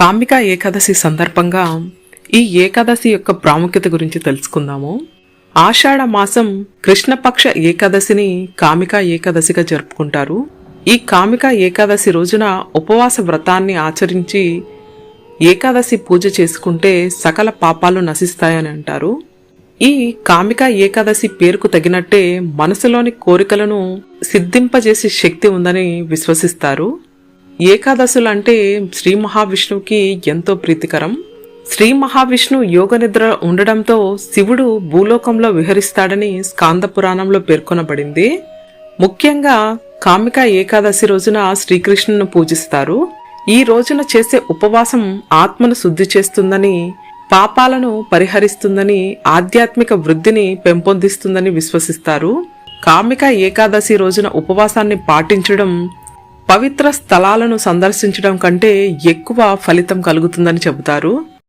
కామిక ఏకాదశి సందర్భంగా ఈ ఏకాదశి యొక్క ప్రాముఖ్యత గురించి తెలుసుకుందాము. ఆషాఢ మాసం కృష్ణపక్ష ఏకాదశిని కామిక ఏకాదశిగా జరుపుకుంటారు. ఈ కామిక ఏకాదశి రోజున ఉపవాస వ్రతాన్ని ఆచరించి ఏకాదశి పూజ చేసుకుంటే సకల పాపాలు నశిస్తాయని అంటారు. ఈ కామిక ఏకాదశి పేరుకు తగినట్టే మనసులోని కోరికలను సిద్ధింపజేసే శక్తి ఉందని విశ్వసిస్తారు. ఏకాదశులు అంటే శ్రీ మహావిష్ణువుకి ఎంతో ప్రీతికరం. శ్రీ మహావిష్ణు యోగ నిద్ర ఉండడంతో శివుడు భూలోకంలో విహరిస్తాడని స్కాంద పురాణంలో పేర్కొనబడింది. ముఖ్యంగా కామిక ఏకాదశి రోజున శ్రీకృష్ణును పూజిస్తారు. ఈ రోజున చేసే ఉపవాసం ఆత్మను శుద్ధి చేస్తుందని పాపాలను పరిహరిస్తుందని ఆధ్యాత్మిక వృద్ధిని పెంపొందిస్తుందని విశ్వసిస్తారు. కామిక ఏకాదశి రోజున ఉపవాసాన్ని పాటించడం పవిత్ర స్థలాలను సందర్శించడం కంటే ఎక్కువ ఫలితం కలుగుతుందని చెబుతారు.